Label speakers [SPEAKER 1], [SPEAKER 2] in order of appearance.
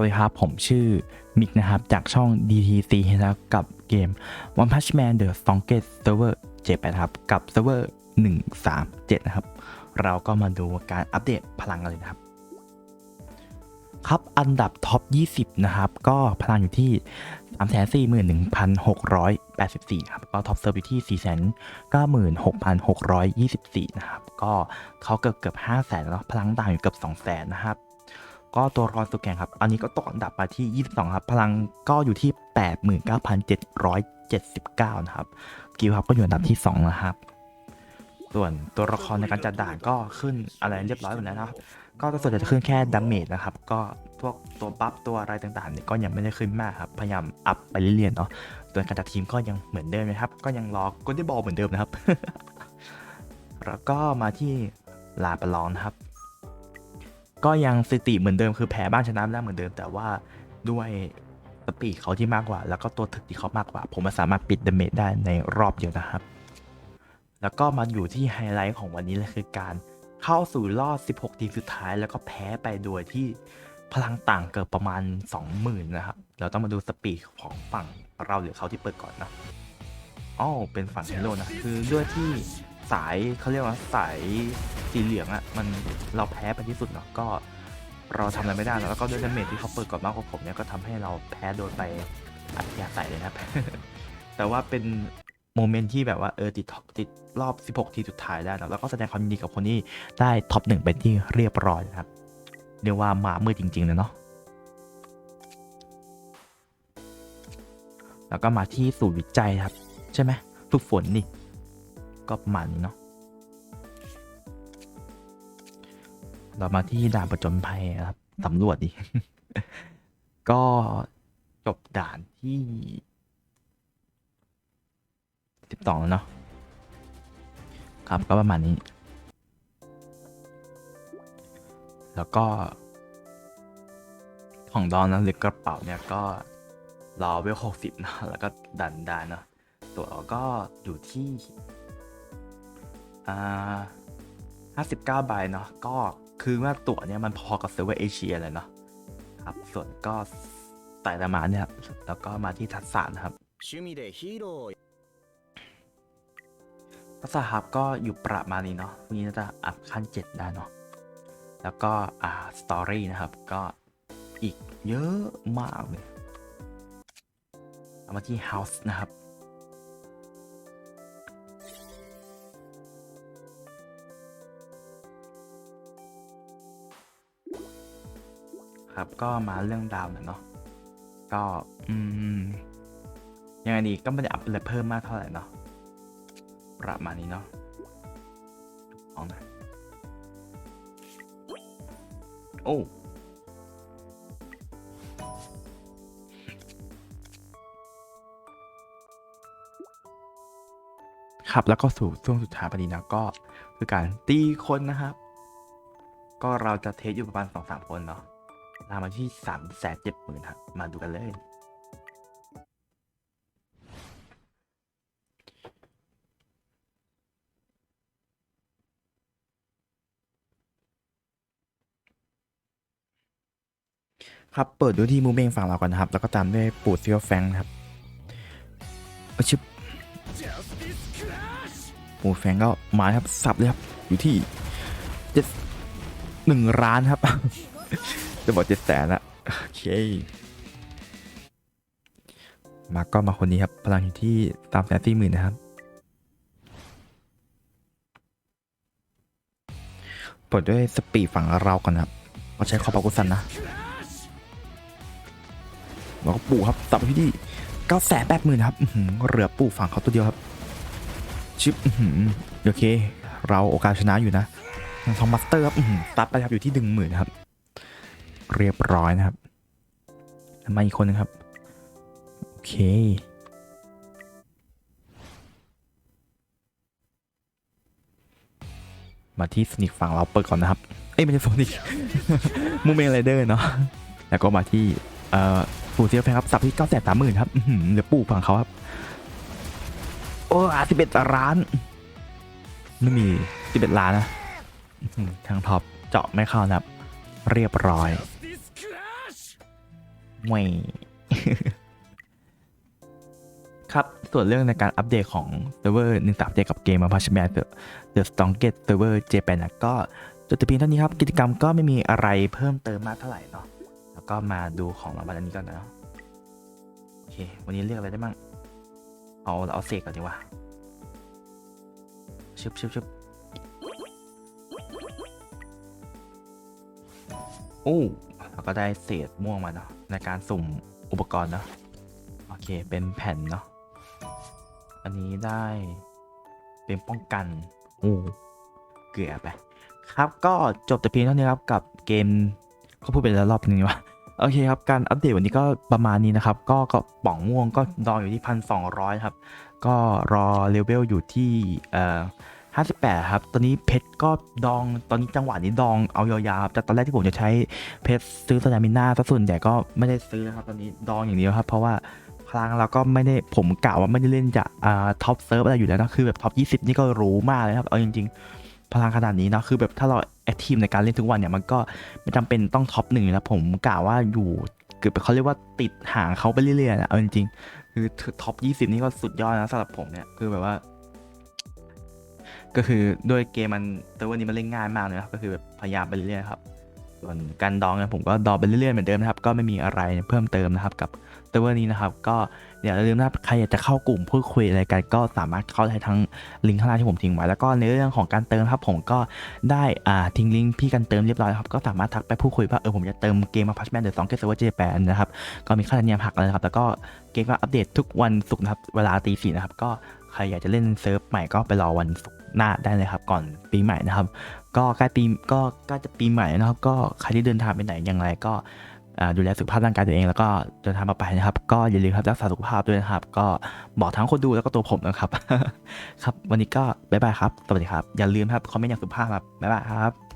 [SPEAKER 1] วัสดีครับ ผมชื่อมิกนะครับ จากช่อง DTC นะครับกับเกม One Punch Man The Strongest Server 7ครับ กับเซิร์ฟเวอร์ 137 นะครับ เราก็มาดูการอัปเดตพลังกันเลยนะครับ ครับอันดับท็อป 20 นะครับ ก็พลังอยู่ที่ 341,684 ครับ ก็ท็อปเซิร์ฟอยู่ที่ 496,624 นะครับ ก็เขาเกือบเกือบ5แสนแล้วพลังต่างอยู่เกือบ2แสนนะครับ ก็ตัวรอนตัวแข่งครับอันนี้ก็ตกอันดับมาที่ 22 ครับ พลังก็อยู่ที่ 89,779 นะครับ กิลครับก็อยู่อันดับที่ 2 นะครับ ส่วนตัวละครในการจัดด่านก็ขึ้นอะไรเรียบร้อยหมดแล้วนะครับ ก็ส่วนใหญ่จะขึ้นแค่ดาเมจนะครับ ก็พวกตัวบัฟตัวอะไรต่างๆเนี่ยก็ยังไม่ได้ขึ้นมากครับ พยายามอัพไปเรื่อยๆเนาะส่วนการจัดทีมก็ยังเหมือนเดิมนะครับ ก็ยังรอกดที่บอลเหมือนเดิมนะครับ แล้วก็มาที่ลาปลองนะครับ ก็ยังสติเหมือนเดิมคือแพ้บ้างชนะได้เหมือนเดิม แต่ว่าด้วยสปีดเขาที่มากกว่า แล้วก็ตัวถึกที่เขามากกว่า ผมมันสามารถปิดเดเมจได้ในรอบเดียวนะครับ แล้วก็มาอยู่ที่ไฮไลท์ของวันนี้เลยคือการเข้าสู่รอบ 16 ทีมสุดท้าย แล้วก็แพ้ไปโดยที่พลังต่างเกิดประมาณ 20,000 นะครับ เราต้องมาดูสปีดของฝั่งเราหรือเขาที่เปิดก่อนนะอ๋อเป็นฝั่งฮีโร่นะ คือด้วยที่ สายเขาเรียกว่าสายสีเหลืองอะมันเราแพ้ไปที่สุดเนาะก็เราทำอะไรไม่ได้แล้วก็ด้วยดาเมจที่เขาเปิดก่อนมากกว่าผมเนี่ยก็ทำให้เราแพ้โดนไปอัดยาใส่เลยนะแต่ว่าเป็นโมเมนต์ที่แบบว่าเออติดท็อปติดรอบ 16 ทีสุดท้ายได้นะแล้วก็แสดงความยินดีกับคนที่ได้ท็อปหนึ่งเป็นที่เรียบร้อยนะครับเรียกว่ามามือจริงๆเลยเนาะแล้วก็มาที่ศูนย์วิจัยครับ ใช่ไหมฝึกฝนนี่ ก็ประมาณนี้เนาะเรามาที่ด่านประจนภัยครับสำรวจดิก็จบด่านที่สิบสองแล้วเนาะครับก็ประมาณนี้ แล้วก็ ของดอนนะหรือกระเป๋าเนี่ยก็รอเวลหกสิบนะแล้วก็ดันด้นาะตัวก็อยู่ที่ ห้าสิบเก้าใบเนาะก็คือว่าตั๋วเนี่ยมันพอกับเซิร์เวอร์เอเชียเลยเนาะครับส่วนก็ไต่ละมาเนี่ยแล้วก็มาที่ทัศน์นะครับทัศน์ครับก็อยู่ประมาณนี้เนาะนี้น่าจะอัพขั้นเจ็ดได้เนาะแล้วก็อ่าสตอรี่นะครับก็อีกเยอะมากเลยเอามาที่เฮาส์นะครับ ครับ ก็มาเรื่องดาวเนาะก็อืมยังไงดีก็ไม่ได้อัพอะไรเพิ่มมากเท่าไหร่เนาะประมาณนี้เนาะลองนะโอ้ครับแล้วก็สู่ช่วงสุดท้ายพอดีนะก็คือการตีคนนะครับ ก็เราจะเทสอยู่ประมาณสองสามคนเนาะ ลามาที่สามแสนเจ็ดหมื่นครับมาดูกันเลย ครับ เปิดดูที่มูเมงฝั่งเราก่อนนะครับ แล้วก็ตามด้วยปูดเซียวแฟงครับเอชิบปูดแฟงก็มาครับ สับเลยครับ อยู่ที่เจ็ดหนึ่งล้านครับ จะบอกเจ็ดแสนละโอเค มาก็มาคนนี้ครับ พลังอยู่ที่ตามแสนสี่หมื่นนะครับ เปิดด้วยสปีดฝั่งเราก่อนครับเราใช้คอปากุสันนะแล้วก็ปู่ครับตับไปที่นี่เก้าแสนแปดหมื่นครับเหลือปู่ฝั่งเขาตัวเดียวครับ ชิปโอเค เราโอกาสชนะอยู่นะทองมาสเตอร์ครับตัดไปครับอยู่ที่หนึ่งหมื่นครับ เรียบร้อยนะครับแล้วมาอีกคนนึงครับ โอเค มาที่สนิกฝั่งเราเปิดก่อนนะครับ เอ้ยไม่ใช่โซนิกมูเมนไรเดอร์เนาะแล้วก็มาที่เอ่อปู่เซียวแฟงครับสับที่เก้าแสนสามหมื่นครับเหลือปู่ฝั่งเขาครับ โอ้อาสิบเอ็ดล้าน ไม่มีสิบเอ็ดล้านนะทางท็อปเจาะไม่เข้านะครับ เรียบร้อย มวยครับ ส่วนเรื่องในการอัปเดตของเซิร์ฟเวอร์หนึ่งสามเจกับเกมมาพัชแมนเดอะสตองเกตเซิร์ฟเวอร์เจแปนก็จุดต่เพียงเท่านี้ครับ กิจกรรมก็ไม่มีอะไรเพิ่มเติมมากเท่าไหร่เนาะแล้วก็มาดูของรางวัลอันนี้ก่อนนะโอเค วันนี้เลือกอะไรได้บ้างเอาเอาเสกก่อนดีกว่าชึบชึบชึบโอ้ เราก็ได้เศษม่วงมาเนาะในการสุ่มอุปกรณ์เนาะโอเคเป็นแผ่นเนาะอันนี้ได้เป็นป้องกันโอ้เกลือไป ครับก็จบแต่เพียงเท่านี้ครับกับเกมเขาพูดไปแล้วรอบนึงนี่วะโอเคครับ การอัปเดตวันนี้ก็ประมาณนี้นะครับ ก็ก็ป่องม่วงก็ดองอยู่ที่พันสองร้อยครับ ก็รอเลเวลอยู่ที่เอ่อ ห้าสิบแปดครับ ตอนนี้เพชรก็ดอง ตอนนี้จังหวะนี้ดองเอายาวๆครับแต่ตอนแรกที่ผมจะใช้เพชรซื้อสตามิน่าซะส่วนใหญ่ก็ไม่ได้ซื้อนะครับ ตอนนี้ดองอย่างเดียวครับ เพราะว่าพลังเราก็ไม่ได้ผมกล่าวว่าไม่ได้เล่นจากอ่าท็อปเซิร์ฟอะไรอยู่แล้วนะ คือแบบท็อป 20 นี่ก็รู้มากเลยครับ เอาจริง ๆ พลังขนาดนี้นะคือแบบถ้าเราแอคทีฟในการเล่นทุกวันเนี่ยมันก็ไม่จำเป็นต้องท็อปหนึ่งนะผมกล่าวว่าอยู่เกือบเขาเรียกว่าติดหางเขาไปเรื่อยๆนะเอาจริงๆคือท็อป 20 นี่ก็สุดยอดนะสำหรับผมเนี่ยคือแบบว่า ก็คือด้วยเกมมันแต่วันนี้มันเล่นง่ายมากเลยนะครับก็คือแบบพยายามไปเรื่อยๆครับส่วนการดองเนี่ยผมก็ดองไปเรื่อยๆเหมือนเดิมนะครับก็ไม่มีอะไรเพิ่มเติมนะครับกับเซิร์ฟเวนี้นะครับก็อย่าลืมนะครับใครอยากจะเข้ากลุ่มพูดคุยอะไรกันก็สามารถเข้าได้ทั้งลิงก์ข้างล่างที่ผมทิ้งไว้แล้วก็ในเรื่องของการเติมครับผมก็ได้อ่าทิ้งลิงก์พี่กันเติมเรียบร้อยแล้วครับก็สามารถทักไปพูดคุยว่าเออผมจะเติมเกมมาพัชแมนเดอะสองเกมเวอร์เจแปนนะครับก็มีค่าธรรมเนียมหักเลยนะครับแล้วก็เกมก็อัปเดตทุกวันศุกร์นะครับเวลาตีสี่นะครับก็ ใครอยากจะเล่นเซิร์ฟใหม่ก็ไปรอวันศุกร์หน้าได้เลยครับ ก่อนปีใหม่นะครับ ก็ใกล้ปีก็ใกล้จะปีใหม่นะครับ ก็ใครที่เดินทางไปไหนอย่างไรก็ดูแลสุขภาพร่างกายตัวเองแล้วก็เดินทางมาไปนะครับ ก็อย่าลืมครับรักษาสุขภาพด้วยนะครับ ก็บอกทั้งคนดูแล้วก็ตัวผมนะครับ ครับ วันนี้ก็บ๊ายบายครับ สวัสดีครับ อย่าลืมครับ คอมเมนต์อย่างสุภาพครับบ๊ายบายครับ